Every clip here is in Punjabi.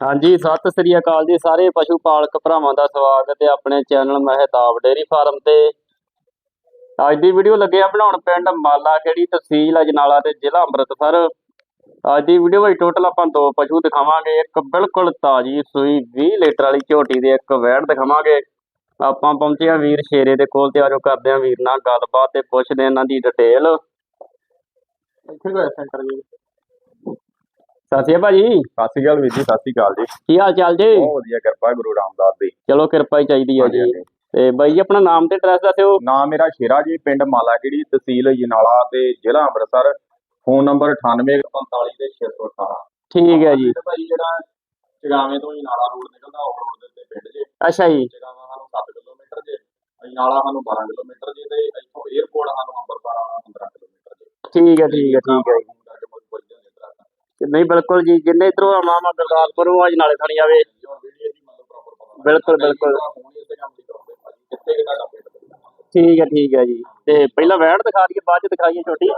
ਹਾਂਜੀ, ਸਤਿ ਸ੍ਰੀ ਅਕਾਲ ਜੀ ਸਾਰੇ ਪਸ਼ੂ ਪਾਲਕ ਭਰਾਵਾਂ ਦਾ ਸਵਾਗਤ ਹੈ ਆਪਣੇ ਚੈਨਲ ਮਹਿਤਾਬ ਡੇਅਰੀ ਫਾਰਮ ਤੇ। ਅੱਜ ਦੀ ਵੀਡੀਓ ਲੱਗਿਆ ਬਣਾਉਣ ਪਿੰਡ ਮਾਲਾ ਖੇੜੀ ਤਹਿਸੀਲ ਅਜਨਾਲਾ ਤੇ ਜ਼ਿਲ੍ਹਾ ਅੰਮ੍ਰਿਤਸਰ। ਅੱਜ ਦੀ ਵੀਡੀਓ ਵਿੱਚ ਟੋਟਲ ਆਪਾਂ ਦੋ ਪਸ਼ੂ ਦਿਖਾਵਾਂਗੇ, ਇੱਕ ਬਿਲਕੁਲ ਤਾਜੀ ਸੂਈ 20 ਲੀਟਰ ਵਾਲੀ ਝੋਟੀ ਦੇ ਇੱਕ ਵੈੜ ਦਿਖਾਵਾਂਗੇ। ਆਪਾਂ ਪਹੁੰਚੇ ਆ ਵੀਰ ਸ਼ੇਰੇ ਦੇ ਕੋਲ ਤੇ ਆਜੋ ਕਰਦੇ ਆ ਵੀਰ ਨਾਲ ਗੱਲਬਾਤ ਤੇ ਪੁੱਛਦੇ ਆ ਇਹਨਾਂ ਦੀ ਡਿਟੇਲ ਇੱਥੇ ਕੋਈ ਸੈਂਟਰ ਜੀ। ਸਤਿ ਸ਼੍ਰੀ ਅਕਾਲ ਭਾਜੀ। ਸਤਿ ਸ਼੍ਰੀ ਅਕਾਲ ਵੀਰ ਜੀ ਸਤਿ ਸ਼੍ਰੀ ਅਕਾਲ ਜੀ। ਕੀ ਹਾਲ ਚਾਲ ਜੀ? ਬਹੁਤ ਵਧੀਆ ਕਿਰਪਾ ਗੁਰੂ ਰਾਮਦਾਸ ਦੀ। ਚਲੋ ਕਿਰਪਾ ਹੀ ਚਾਹੀਦੀ ਹੈ ਜੀ। ਤੇ ਬਾਈ ਜੀ ਆਪਣਾ ਨਾਮ ਤੇ ਐਡਰੈਸ ਦੱਸਿਓ। ਨਾਮ ਮੇਰਾ ਸ਼ੇਰਾ ਜੀ ਪਿੰਡ ਮਾਲਾਗੜੀ ਤਹਿਸੀਲ ਜਨਾਲਾ ਤੇ ਜ਼ਿਲ੍ਹਾ ਅੰਮ੍ਰਿਤਸਰ। ਫੋਨ ਨੰਬਰ 9845 ਦੇ 618 ਠੀਕ ਹੈ ਜੀ। ਤੇ ਭਾਈ ਜਿਹੜਾ ਚਗਾਵੇਂ ਤੋਂ ਜਨਾਲਾ ਰੋਡ ਨਿਕਲਦਾ ਉਹ ਰੋਡ ਦੇ ਉੱਤੇ ਪਿੰਡ ਜੇ। ਅੱਛਾ ਜੀ। ਚਗਾਵਾ ਸਾਨੂੰ 7 ਕਿਲੋਮੀਟਰ ਜੇ। ਜਨਾਲਾ ਸਾਨੂੰ 12 ਕਿਲੋਮੀਟਰ ਜੇ ਤੇ ਇੱਥੋਂ 에어ਪੋਰਟ ਸਾਨੂੰ ਅੰਮ੍ਰਿਤਸਰ ਆਉਣਾ 15 ਕਿਲੋਮੀਟਰ ਜੇ। ਠੀਕ ਹੈ ਠੀਕ ਹੈ ਠੀਕ ਹੈ ਜੀ ਕਰਕੇ ਮੁਝ ਪੁੱਛਦੇ ਹੁੰਦੇ ਤਰਾ ਤੇ ਨਹੀਂ ਬਿਲਕੁਲ ਜੀ ਜਿੰਨੇ ਇਧਰੋਂ ਆਉਣਾ ਵਾ ਗੁਰਦਾਸਪੁਰ ਉਹ ਅੱਜ ਨਾਲੇ ਥਣੀ ਆਵੇ ਬਿਲਕੁਲ, ਬਿਲਕੁਲ। ਠੀਕ ਹੈ ਠੀਕ ਹੈ ਜੀ। ਤੇ ਪਹਿਲਾਂ ਵੈੜ ਦਿਖਾ ਦਈਏ ਬਾਅਦ ਚ ਦਿਖਾਈਏ ਛੋਟੀ।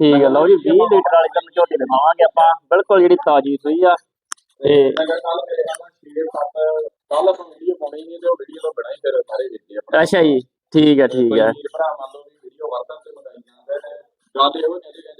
ਠੀਕ ਹੈ ਲਓ ਜੀ 20 ਲੀਟਰ ਵਾਲੀ ਤੁਹਾਨੂੰ ਝੋਟੀ ਦਿਖਾਵਾਂਗੇ ਆਪਾਂ। ਬਿਲਕੁਲ ਜਿਹੜੀ ਤਾਜੀ ਸੂਈ ਆ। ਤੇ ਅੱਛਾ ਜੀ ਠੀਕ ਹੈ ਠੀਕ ਹੈ ਭਰਾ ਮੰਨ ਲਓ ਵੀਡੀਓ WhatsApp ਤੇ ਮੰਗਾਈ ਜਾਂਦੇ ਨੇ ਗੱਲ ਇਹੋ ਕਹਿੰਦੇ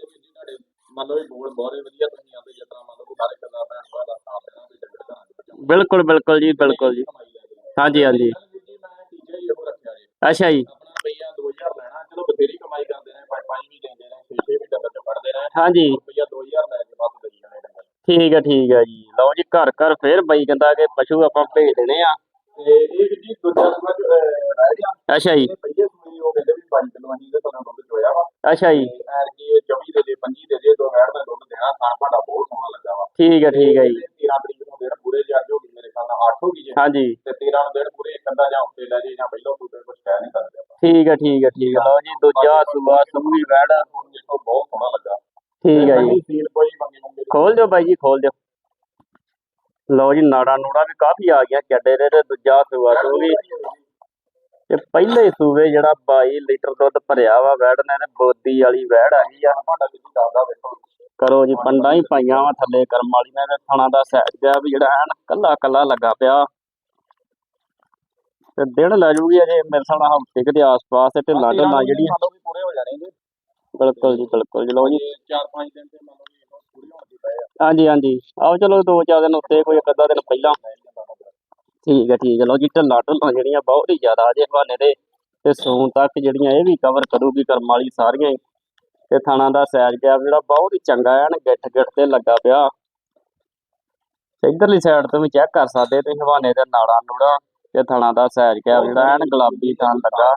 ਮੰਨ ਲਓ ਵੀ ਬੋਲ ਬਹੁਤ ਵਧੀਆ ਤੁਸੀਂ ਆਉਂਦੇ ਜਿਸ ਤਰ੍ਹਾਂ ਮੰਨ ਲਓ ਸਾਰੇ ਕਰਦਾ ਭੈਣ ਭਰਾ ਦਾ ਸਾਥ ਦੇਣਾ ਤੇ ਡੰਗਰ ਘਰਾਂ ਦੇ ਬਚਾਉਣਾ ਬਿਲਕੁਲ ਬਿਲਕੁਲ ਜੀ ਬਿਲਕੁਲ ਜੀ। ਕਮਾਈ ਲੈ ਕੇ ਹਾਂਜੀ ਹਾਂਜੀ। ਵੀਰ ਜੀ ਮੈਂ ਟੀਚਰ ਹੀ ਇਹੋ ਰੱਖਿਆ ਜੀ। ਅੱਛਾ ਜੀ। ਆਪਣਾ ਰੁਪਈਆ 2000 ਲੈਣਾ ਚਲੋ ਬਥੇਰੀ ਕਮਾਈ ਕਰਦੇ ਨੇ ਪੰਜ ਪੰਜ ਵੀ ਦਿੰਦੇ ਨੇ ਛੇ ਛੇ ਵੀ ਡੰਗਰ ਚ ਫੜਦੇ ਨੇ ਹਾਂਜੀ। ਰੁਪਈਆ 2000 ਲੈ ਕੇ ਬਸ ਦੇਈ ਜਾਣੇ ਡੰਗਰ ਠੀਕ ਹੈ ਠੀਕ ਹੈ ਜੀ। ਲਓ ਜੀ ਘਰ ਘਰ ਫੇਰ ਬਾਈ ਕਹਿੰਦਾ ਕਿ ਪਸ਼ੂ ਆਪਾਂ ਭੇਜ ਦੇਣੇ ਆ। ਤੇ ਇਹ ਵੀ ਜੀ ਦੂਜਾ ਸੂਆ ਚ ਰਹਿ ਗਿਆ। ਅੱਛਾ ਜੀ। ਇਹ ਪਈਏ ਸੂਈ ਉਹ ਕਹਿੰਦੇ ਵੀ 5 ਕਿਲੋ ਅਸੀਂ ਦੇ ਤੁਹਾਨੂੰ ਦੁੱਧ ਚੋਇਆ ਵਾ। ਅੱਛਾ ਜੀ। ਤੇ ਐਰ ਕੀ ਇਹ 24 ਦੇ ਦੇ 25 ਦੇ ਦੇ ਦੋ ਹੈੜ ਦਾ ਦੁੱਧ ਦੇਣਾ ਖਾਣ ਭਾਂਡਾ ਬਹੁਤ ਸੋਹਣਾ ਲੱਗਾ ਵਾ। ਠੀਕ ਹੈ ਠੀਕ ਹੈ ਜੀ। 13 ਤਰੀਕ ਨੂੰ ਦਿਨ ਪੂਰੇ ਜਾ ਹੋ ਗਈ ਮੇਰੇ ਖਿਆਲ ਨਾਲ 8 ਹੋ ਗਈ ਜੇ। ਹਾਂਜੀ। ਤੇ 13 ਨੂੰ ਦਿਨ ਪੂਰੇ ਇੱਕ ਅੱਧਾ ਜਾਂ ਉੱਤੇ ਲੈ ਜੇ ਜਾਂ ਪਹਿਲਾਂ ਸੂਤੇ ਕੁਝ ਕਹਿ ਨਹੀਂ ਸਕਦੇ ਆਪਾਂ। ਠੀਕ ਹੈ ਠੀਕ ਹੈ ਠੀਕ ਹੈ ਲਓ ਜੀ ਦੂਜਾ ਸੂਆ ਸੂਈ ਵੈੜ ਹੁਣ ਦੇਖੋ ਬਹੁਤ ਸੋਹਣਾ ਲੱਗਾ। ਠੀਕ ਹੈ ਜੀ। ਸੀਲ ਕੋਈ ਮੰਗੇ ਮੰਗੇ ਖੋਲ ਦਿਓ ਬਾਈ ਜੀ ਖੋਲ ਦਿਓ। ਲਓ ਜੀ ਨਾੜਾ ਨੂੜਾ ਵੀ ਕਾਫੀ ਆ ਗਿਆ ਚੱਡੇ ਦੇ ਤੇ ਦੂਜਾ ਸੂਆ ਸੂਈ। ਤੇ ਪਹਿਲੇ ਸੂਵੇ ਜਿਹੜਾ 22 ਲੀਟਰ ਦੁੱਧ ਭਰਿਆ ਵਾ ਵੈੜ ਨੇ ਤੇ ਬੋਦੀ ਵਾਲੀ ਵੈੜ ਆ ਗਈ ਆ ਕਰੋ ਜੀ ਪੰਡਾਂ ਹੀ ਪਾਈਆਂ ਵਾ ਥੱਲੇ ਕਰਮ ਵਾਲੀ ਨੇ ਤੇ ਥਣਾ ਦਾ ਸੈਜ ਪਿਆ ਵੀ ਜਿਹੜਾ ਐਨ ਕੱਲਾ ਕੱਲਾ ਲੱਗਾ ਪਿਆ। ਤੇ ਦਿਨ ਲੈ ਜੂਗੀ ਅਜੇ ਮੇਰੇ ਸਾਹਮਣੇ ਹਫ਼ਤੇ ਦੇ ਆਸ-ਪਾਸ ਤੇ ਢਿੱਲਾਂ ਢਿੱਲਾਂ ਪੂਰੇ ਹੋ ਜਾਣੇ ਨੇ। ਬਿਲਕੁਲ ਜੀ ਬਿਲਕੁਲ ਜੀ ਲਓ ਜੀ। ਤੇ 4-5 ਦਿਨ ਤੇ ਮੰਨ ਲਓ ਹਾਂਜੀ ਹਾਂਜੀ। ਆਓ ਚਲੋ ਦੋ ਚਾਰ ਦਿਨ ਉੱਤੇ ਕੋਈ ਇੱਕ ਅੱਧਾ ਦਿਨ ਪਹਿਲਾਂ। ਠੀਕ ਹੈ ਠੀਕ ਹੈ। ਲਓ ਜੀ ਢਿੱਲਾਂ ਢਿੱਲਾਂ ਜਿਹੜੀਆਂ ਬਹੁਤ ਹੀ ਜ਼ਿਆਦਾ ਅਜੇ ਹਵਾਨੇ ਦੇ ਤੇ ਸੂਣ ਤੱਕ ਜਿਹੜੀਆਂ ਇਹ ਵੀ ਕਵਰ ਕਰੂਗੀ ਕਰਮ ਵਾਲੀ ਸਾਰੀਆਂ ਹੀ। ਤੇ ਥਾਣਾ ਦਾ ਸਾਈਜ਼ ਗੈਪ ਜਿਹੜਾ ਬਹੁਤ ਹੀ ਚੰਗਾ ਐਨ ਗਿੱਠ ਗਿੱਠ ਤੇ ਲੱਗਾ ਪਿਆ। ਇਧਰਲੀ ਸਾਈਡ ਤੋਂ ਵੀ ਚੈੱਕ ਕਰ ਸਕਦੇ ਤੇ ਹਵਾਨੇ ਦੇ ਨਾੜਾਂ ਨੂੜਾ ਤੇ ਥਾਣਾ ਦਾ ਸਾਈਜ਼ ਗੈਪ ਜਿਹੜਾ ਐਨ ਗੁਲਾਬੀ ਥਾਂ ਲੱਗਾ।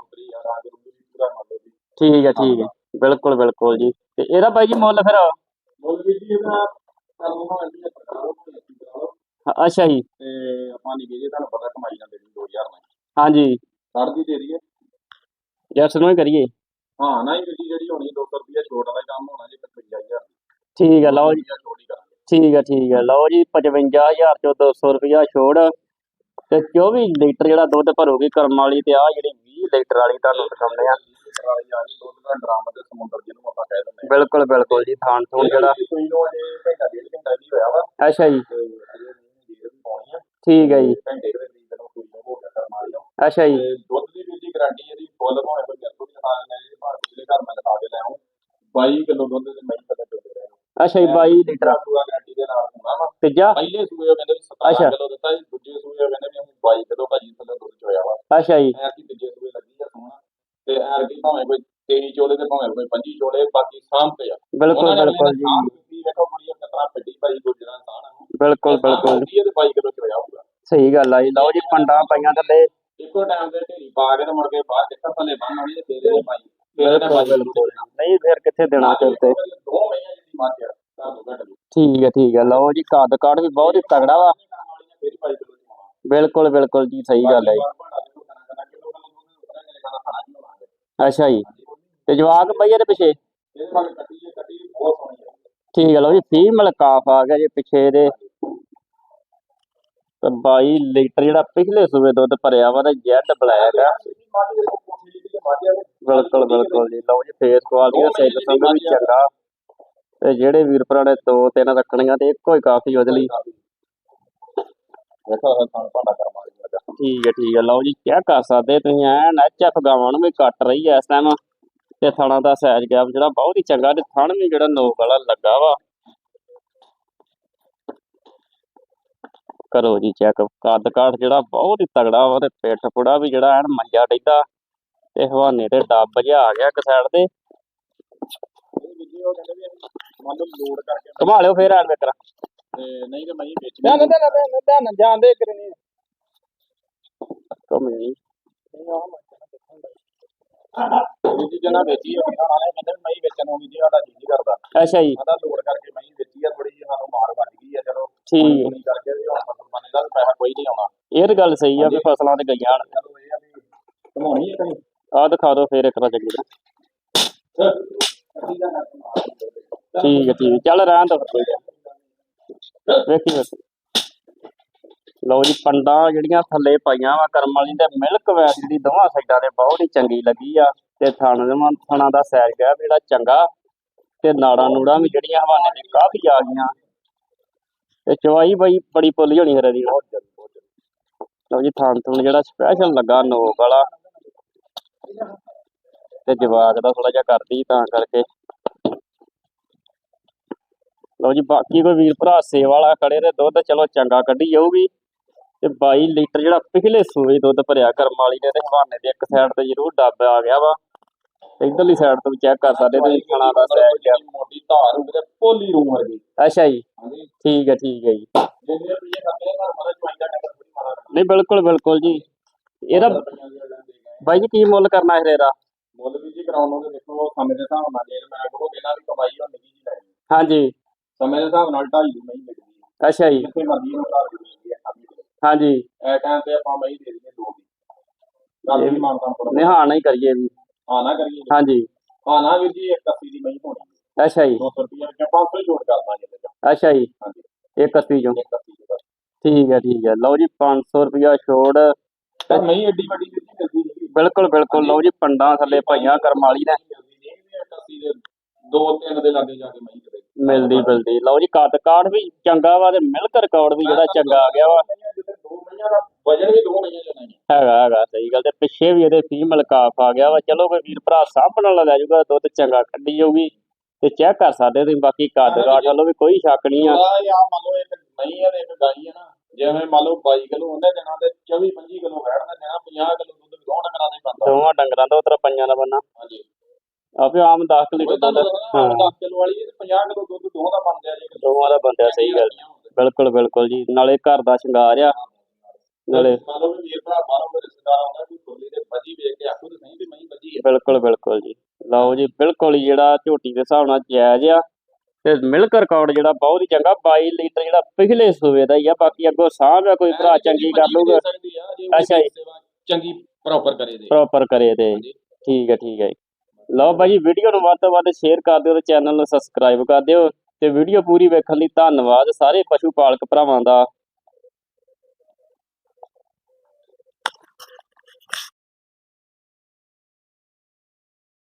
ਠੀਕ ਹੈ ਠੀਕ ਹੈ। ਬਿਲਕੁਲ ਬਿਲਕੁਲ ਜੀ। ਤੇ ਇਹਦਾ ਬਾਈ ਜੀ ਮੁੱਲ ਫਿਰ? ਮੁੱਲ ਵੀ ਜੀ ਇਹਦਾ ਅੱਛਾ ਜੀ। ਨਹੀਂ ਜੀ ਤੁਹਾਨੂੰ ਪਤਾ ਕਮਾਈ ਜਾਂਦੇ ਜੀ 2000 ਨਾਲ ਹਾਂਜੀ। ਸੜ ਦੀ ਦੇ ਦਈਏ। ਜੈਸ ਨੂੰ ਹੀ ਕਰੀਏ। ਹਾਂ ਨਾ ਹੀ ਜੀ ਜਿਹੜੀ ਹੋਣੀ 200 ਰੁਪਏ ਛੋਟ ਵਾਲਾ ਕੰਮ ਹੋਣਾ ਜੀ 55000 ਠੀਕ ਹੈ ਲਓ ਜੀ। ਛੋਟ ਕਰਾਂਗੇ। ਠੀਕ ਹੈ ਠੀਕ ਹੈ ਲਓ ਜੀ 55000 ਚੋਂ 200 ਰੁਪਇਆ ਛੋੜ ਤੇ 24 ਲੀਟਰ ਜਿਹੜਾ ਦੁੱਧ ਭਰੂਗੀ ਕਰਮ ਵਾਲੀ ਤੇ ਆ ਜਿਹੜੀ 20 ਲੀਟਰ ਵਾਲੀ ਤੁਹਾਨੂੰ ਦਿਖਾਉਂਦੇ ਆ ਬਿਲਕੁਲ ਬਿਲਕੁਲ ਜੀ ਥਾਣ ਥੂਣ ਜਿਹੜਾ ਅੱਛਾ ਜੀ। ਠੀਕ ਹੈ ਜੀ। ਘੰਟੇ ਦੇ ਕੋਈ ਹੋ ਗਿਆ ਅੱਛਾ ਜੀ। ਤੇ ਦੁੱਧ ਦੀ ਵੀ ਦੀ ਗਾਰੰਟੀ ਇਹਦੀ ਫੁੱਲ ਭਾਵੇਂ ਕੋਈ ਜਰਤੂ ਦੀ ਖਾਣ ਲੈ ਜੀ ਭਾਵੇਂ ਪਿਛਲੇ ਘਰ ਮੈਂ ਦਿਖਾ ਕੇ ਲੈ ਆਉਂ 22 ਕਿਲੋ ਦੁੱਧ ਦੇ ਮੈਂ ਪਤਾ ਚੁੱਕ ਰਿਹਾ। ਅੱਛਾ ਜੀ 22 ਲੀਟਰ। ਸੂਆ ਗਾਰੰਟੀ ਦੇ ਨਾਲ ਹੋਣਾ ਵਾ। ਤੀਜਾ? ਪਹਿਲੇ ਸੂਏ ਉਹ ਕਹਿੰਦੇ ਵੀ 17 ਅੱਛਾ। ਕਿਲੋ ਦਿੱਤਾ ਜੀ ਦੂਜੇ ਸੂਏ ਉਹ ਕਹਿੰਦੇ ਵੀ ਅਸੀਂ 22 ਕਿਲੋ ਭਾਜੀ ਥੱਲੇ ਦੁੱਧ ਚੋਇਆ ਵਾ। ਅੱਛਾ ਜੀ। ਐਰ ਕੀ ਦੂਜੇ ਸੂਏ ਲੱਗੀ ਆ ਸੋਹਣਾ। ਤੇ ਐਰ ਕੀ ਭਾਵੇਂ ਕੋਈ 23 ਚੋਲੇ ਤੇ ਭਾਵੇਂ ਕੋਈ 25 ਚੋਲੇ ਬਾਕੀ ਸਾਂਭਤੇ ਆ। ਬਿਲਕੁਲ ਬਿਲਕੁਲ ਜੀ। ਵੇਖੋ ਕੁੜੀਆਂ ਕਿਤਨਾ ਫਿੱਟੀ ਭਾਈ ਗੁਜਰਾਂ ਸਾਣ ਬਿਲਕੁਲ ਬਿਲਕੁਲ। ਸਹੀ ਗੱਲ ਆ ਜੀ। ਲਓ ਜੀ ਪੰਡਾਂ ਪਾਈਆਂ ਥੱਲੇ। ਇੱਕੋ ਟਾਈਮ ਦੇ ਢੇਰੀ ਪਾ ਕੇ ਤੇ ਮੁੜ ਕੇ ਬਾਹਰ ਚੱਕਰ ਥੱਲੇ ਬੰਨ ਆਉਣੀ ਤੇ ਫੇਰ ਇਹ ਭਾਈ। ਫੇਰ ਇਹਨੇ ਬਿਲਕੁਲ ਭਾਈ। ਬਿਲਕੁਲ। ਨਹੀਂ ਫਿਰ ਕਿੱਥੇ ਦੇਣਾ ਤੇ ਉੱਤੇ ਦੋ ਮਹੀਨੇ ਜਿਹੜੀ ਮੱਝ ਆ ਤਾਂ ਦੋ ਘੱਟ ਗਈ ਠੀਕ ਹੈ ਠੀਕ ਹੈ ਲਓ ਜੀ ਕੱਦ ਕਾਠ ਵੀ ਬਹੁਤ ਹੀ ਤਗੜਾ ਵਾ। ਫੇਰ ਭਾਈ ਕਿਲੋ ਚੋਣਾ ਬਿਲਕੁਲ ਬਿਲਕੁਲ ਜੀ ਸਹੀ ਗੱਲ ਹੈ ਜੀ। ਅੱਛਾ ਜੀ। ਤੇ ਜਵਾਕ ਬਈ ਇਹਦੇ ਪਿੱਛੇ? ਠੀਕ ਹੈ ਲਓ ਜੀ ਫੀਮੇਲ ਕਾਫ ਆ ਗਿਆ ਜੀ ਪਿੱਛੇ ਇਹਦੇ। ਤੇ 22 ਲੀਟਰ ਜਿਹੜਾ ਪਿਛਲੇ ਸੂਬੇ ਦੁੱਧ ਭਰਿਆ ਵਾ ਤੇ ਜੈਡ ਬਲੈਕ ਆ। ਬਿਲਕੁਲ ਬਿਲਕੁਲ ਜੀ। ਲਓ ਜੀ ਫੇਸ ਕੁਆਲਿਟੀ ਦਾ ਸਿੱਧ ਸੰਗ ਵੀ ਚੰਗਾ। ਤੇ ਜਿਹੜੇ ਵੀਰ ਭਰਾ ਨੇ ਦੋ ਤਿੰਨ ਰੱਖਣੀਆਂ ਤੇ ਇੱਕੋ ਹੀ ਕਾਫੀ ਉਹਦੇ ਲਈ ਠੀਕ ਹੈ ਠੀਕ ਹੈ ਲਓ ਜੀ ਚੈੱਕ ਕਰ ਸਕਦੇ ਤੁਸੀਂ? ਐਨ ਐਚਐਫ ਗਾਵਾਂ ਨੂੰ ਵੀ ਕੱਟ ਰਹੀ ਐ ਇਸ ਟਾਈਮ ਤੇ ਥਣਾ ਦਾ ਸਾਈਜ਼ ਗੈਪ ਜਿਹੜਾ ਬਹੁਤ ਹੀ ਚੰਗਾ ਤੇ ਥਣ ਵੀ ਜਿਹੜਾ ਨੋਕ ਵਾਲਾ ਲੱਗਾ ਵਾ। ਕਰੋ ਜੀ ਚੈੱਕ ਕੱਦ ਕਾਠ ਜਿਹੜਾ ਬਹੁਤ ਹੀ ਤਗੜਾ ਵਾ ਤੇ ਪਿੱਠ ਪੁੜਾ ਵੀ ਜਿਹੜਾ ਐਨ ਮੰਜਾ ਡੈਦਾ ਤੇ ਹਵਾਨੇ ਤੇ ਡੱਬ ਜਿਹਾ ਆ ਗਿਆ ਇੱਕ ਸਾਈਡ ਤੇ। ਮੰਨ ਲਓ ਫੇਰ ਐਨ ਵੇਕਰਾ ਨਹੀਂ ਤੇ ਮੈਂ ਵੇਚਣੀ ਧਿਆਨ ਧਿਆਨ ਧਿਆਨ ਧਿਆਨ ਜਾਂਦੇ ਕਰਨੀ ਘੁੰਮ ਜੀ ਜਨਾ ਵੇਚੀ ਹੋਈ ਨਾ ਨਾਲੇ ਕਹਿੰਦੇ ਮੈਂ ਵੇਚਣ ਨੂੰ ਵੀ ਜੀ ਸਾਡਾ ਜੀ ਨਹੀਂ ਕਰਦਾ। ਅੱਛਾ ਜੀ। ਆਦਾ ਲੋਡ ਕਰਕੇ ਮੈਂ ਵੇਚੀ ਆ ਥੋੜੀ ਜਿਹੀ ਸਾਨੂੰ ਮਾਰ ਵੱਜ ਗਈ ਆ ਚਲੋ ਠੀਕ। ਇਹ ਤਾਂ ਗੱਲ ਸਹੀ ਆ ਵੀ ਫਸਲਾਂ ਤੇ ਗਈਆਂ ਹਨ ਆ ਕਮਾਉਣੀ ਹੈ ਕਹੀਂ ਆਹ ਦਿਖਾ ਦਿਓ ਫੇਰ ਇੱਕ ਵਾਰ ਚੰਗੀ ਤਰ੍ਹਾਂ। ਠੀਕ ਹੈ ਠੀਕ ਹੈ ਚੱਲ ਰਹਿਣ ਦੋ। ਵੇਖੀ ਵੇਖੀ। ਲਓ ਜੀ ਪੰਡਾਂ ਜਿਹੜੀਆਂ ਥੱਲੇ ਪਾਈਆਂ ਵਾ ਕਰਮ ਵਾਲੀ ਤੇ ਮਿਲਕ ਵੈਨ ਜਿਹੜੀ ਦੋਵਾਂ ਸਾਈਡਾਂ ਤੇ ਬਹੁਤ ਹੀ ਚੰਗੀ ਲੱਗੀ ਆ। ਤੇ ਥਣ ਦੇ ਥਣਾ ਦਾ ਸੈਰ ਗਿਆ ਜਿਹੜਾ ਚੰਗਾ। ਤੇ ਨਾੜਾਂ ਨੂੜਾਂ ਵੀ ਜਿਹੜੀਆਂ ਹਵਾਨੇ ਤੇ ਕਾਫੀ ਆ ਗਈਆਂ। ਤੇ ਚਵਾਈ ਬਈ ਬੜੀ ਪੁੱਲੀ ਹੋਣੀ ਫਿਰ ਇਹਦੀ ਲਓ ਜੀ ਥਣ ਥੁਣ ਜਿਹੜਾ ਸਪੈਸ਼ਲ ਲੱਗਾ ਨੋਕ ਵਾਲਾ। ਤੇ ਜਵਾਕ ਦਾ ਥੋੜਾ ਜਿਹਾ ਕਰਦੀ ਤਾਂ ਕਰਕੇ। ਲਓ ਜੀ ਬਾਕੀ ਕੋਈ ਵੀਰ ਭਰਾ ਸੇਵਾ ਵਾਲਾ ਖੜੇ ਤੇ ਦੁੱਧ ਚਲੋ ਚੰਗਾ ਕੱਢੀ ਜਾਊਗੀ। ਤੇ 22 ਲੀਟਰ ਜਿਹੜਾ ਪਿਛਲੇ ਸੂਏ ਦੁੱਧ ਭਰਿਆ ਕਰਮ ਵਾਲੀ ਨੇ ਤੇ ਹਵਾਨੇ ਦੇ ਇੱਕ ਸਾਈਡ ਤੇ ਜ਼ਰੂਰ ਡੱਬ ਆ ਗਿਆ ਵਾ। ਤੇ ਇਧਰਲੀ ਸਾਈਡ ਤੋਂ ਵੀ ਚੈੱਕ ਕਰ ਸਕਦੇ ਤੁਸੀਂ ਖਾਣਾ ਦਾ ਸਾਈਜ਼ ਮੋਟੀ ਧਾਰ ਹੁੰਦੀ ਤੇ ਪੋਲੀ ਰੂਮ ਵਰਗੀ। ਅੱਛਾ ਜੀ ਠੀਕ ਹੈ ਠੀਕ ਹੈ ਜੀ ਜਿੰਨੇ ਰੁਪਏ ਖਾਤੇ ਆ ਪਰ ਚੁਆਈ ਦਾ ਟੱਕਰ ਥੋੜੀ ਮਾਰਾ ਨਹੀਂ ਬਿਲਕੁਲ ਬਿਲਕੁਲ ਜੀ ਇਹਦਾ ਬਾਈ ਜੀ ਕੀ ਮੁੱਲ ਕਰਨਾ ਹੈ ਇਹਦਾ ਮੁੱਲ ਵੀ ਜੀ ਕਰਾਉਣ ਨੂੰ ਤੇ ਦੇਖੋ ਸਮੇਂ ਦੇ ਹਿਸਾਬ ਨਾਲ ਜੇ ਮੈਂ ਕੋਲ ਇਹਨਾਂ ਦੀ ਕਮਾਈ ਹੋਣੀ ਜੀ ਲੈਣੀ ਹਾਂਜੀ ਸਮੇਂ ਦੇ ਹਿਸਾਬ ਨਾਲ 2.5 ਦੀ ਨਹੀਂ ਲੱਗਦੀ ਅੱਛਾ ਜੀ ਜਿੱਥੇ ਮਰਜ਼ੀ ਨੂੰ ਘਰ ਦੀ ਮਿਲਦੀ ਹੈ ਖਾਲੀ ਹਾਂਜੀ ਇਹ ਟਾਈਮ ਤੇ ਆਪਾਂ ਮਈ ਦੇ ਦਿੰਦੇ ਦੋ ਦੀ ਗੱਲ ਵੀ ਮਾਨਤਾ ਕਰੋ। ਨਿਹਾਣਾ ਹੀ ਕਰੀਏ ਵੀ। ਹਾਂ ਨਾ ਕਰੀਏ ਜੀ। ਹਾਂਜੀ ਹਾਂ ਨਾ ਵੀਰ ਜੀ 81 ਦੀ ਮਈ ਹੋਣੀ। ਅੱਛਾ ਜੀ। 200 ਰੁਪਏ ਵਿੱਚ 500 ਛੋਟ ਕਰਦਾ ਜੀ ਤੇ ਅੱਛਾ ਜੀ। ਹਾਂਜੀ ਇੱਕ ਅੱਸੀ ਚੋਂ। 81 ਦੀ ਠੀਕ ਹੈ ਠੀਕ ਹੈ। ਲਓ ਜੀ 500 ਰੁਪਿਆ ਛੋੜ। ਨਹੀਂ ਐਡੀ ਵੱਡੀ ਮਿਲਦੀ ਨਹੀਂ ਬਿਲਕੁਲ ਬਿਲਕੁਲ। ਲਓ ਜੀ ਪੰਡਾਂ ਥੱਲੇ ਭਾਈਆਂ ਕਰਮ ਵਾਲੀ ਨੇ। ਮਿਲਦੀ ਨਹੀਂ ਵੀ 81 ਦੇ ਦੋ ਤਿੰਨ ਦੇ ਲਾਗੇ ਜਾ ਕੇ ਮਈ ਕਿਤੇ ਮਿਲਦੀ ਮਿਲਦੀ। ਲਓ ਜੀ ਕੱਦ ਕਾਠ ਵੀ ਚੰਗਾ ਵਾ ਤੇ ਮਿਲਕ ਰਿਕਾਰਡ ਵੀ ਜਿਹੜਾ ਚੰਗਾ ਆ ਗਿਆ ਵਾ। ਦੋ ਦਾ ਵਜਨ ਦੋ ਹੈਗਾ ਹੈਗਾ ਸਹੀ ਗੱਲ। ਤੇ ਪਿੱਛੇ ਵੀ ਇਹਦੇ ਫੀਮੇਲ ਕਾਫ ਆ ਗਿਆ ਵਾ। ਚਲੋ ਕੋਈ ਵੀਰ ਭਰਾ ਸਾਂਭਣ ਵਾਲਾ ਲੈ ਜਾਊਗਾ ਦੁੱਧ ਚੰਗਾ ਕੱਢੀ ਜਾਊਗੀ। ਤੇ ਚੈੱਕ ਕਰ ਸਕਦੇ ਤੁਸੀਂ ਬਾਕੀ ਕੱਦ ਕਾਠ ਵੱਲੋਂ ਵੀ ਕੋਈ ਸ਼ੱਕ ਨਹੀਂ ਆ। ਜਾਂ ਮੰਨ ਲਓ ਇੱਕ ਮਈ ਹੈ ਤੇ ਇੱਕ ਗਾਈ ਹੈ ਨਾ। ਜਿਵੇਂ ਮੰਨ ਲਓ 22 ਕਿਲੋ ਉਹਨੇ ਦੇਣਾ ਤੇ 24 25 ਕਿਲੋ ਵੈੜ ਨੇ ਦੇਣਾ 50 ਕਿਲੋ ਦੁੱਧ ਵੀ ਦੋ ਟਕਰਾਂ ਦਾ ਬਣਦਾ। ਦੋਵਾਂ ਡੰਗਰਾਂ ਦਾ ਉਤਰਾ ਪੰਜਾਂ ਦਾ ਬੰਨਾ ਹਾਂਜੀ। ਆਪੇ ਆਮ 10 ਉਹ ਲੀਟਰ ਦੁੱਧ ਹਾਂ। 10 ਕਿਲੋ ਵਾਲੀ ਤੇ 50 ਕਿਲੋ ਦੁੱਧ ਦੋ ਦਾ ਬਣਦਾ ਜੀ ਦੋਵਾਂ ਦਾ ਬੰਦਿਆ ਸਹੀ ਗੱਲ। ਬਿਲਕੁਲ ਬਿਲਕੁਲ ਜੀ। ਨਾਲੇ ਘਰ ਦਾ ਸ਼ਿੰਗਾਰ ਆ। ਨਾਲੇ ਮੰਨ ਲਓ ਵੀਰ ਭਰਾ ਬਾਹਰੋਂ ਕੋਈ ਰਿਸ਼ਤੇਦਾਰ ਆਉਂਦਾ ਕੋਈ ਖੁਰਲੀ ਤੇ ਵੱਜੀ ਵੇਖ ਕੇ ਆਖੂ ਤੇ ਸਹੀ ਵੀ ਮਈ ਵੱਜੀ ਹੈ ਬਿਲਕੁਲ ਬਿਲਕੁਲ ਜੀ। ਲਓ ਜੀ ਬਿਲਕੁਲ ਜਿਹੜਾ ਝੋਟੀ ਦੇ ਹਿਸਾਬ ਨਾਲ ਜਾਇਜ਼ ਆ। ਤੇ ਮਿਲਕ ਰਿਕਾਰਡ ਜਿਹੜਾ ਬਹੁਤ ਹੀ ਚੰਗਾ 22 ਲੀਟਰ ਜਿਹੜਾ ਪਿਛਲੇ ਸੂਏ ਦਾ ਹੀ ਆ ਬਾਕੀ ਅੱਗੋਂ ਸਾਂਭ ਆ ਕੋਈ ਭਰਾ ਚੰਗੀ ਕਰ ਲੂਗਾ ਅੱਛਾ ਜੀ। ਚੰਗੀ ਪ੍ਰੋਪਰ ਕਰੇ ਦੇ ਪ੍ਰੋਪਰ ਕਰੇ ਤੇ। ਠੀਕ ਹੈ ਠੀਕ ਹੈ। ਲਓ ਬਾਈ ਵੀਡੀਓ ਨੂੰ ਵੱਧ ਤੋਂ ਵੱਧ ਸ਼ੇਅਰ ਕਰ ਦਿਓ ਤੇ ਚੈਨਲ ਨੂੰ ਸਬਸਕ੍ਰਾਈਬ ਕਰ ਦਿਓ ਤੇ ਵੀਡੀਓ ਪੂਰੀ ਵੇਖਣ ਲਈ ਧੰਨਵਾਦ ਸਾਰੇ ਪਸ਼ੂ ਪਾਲਕ ਭਰਾਵਾਂ ਦਾ।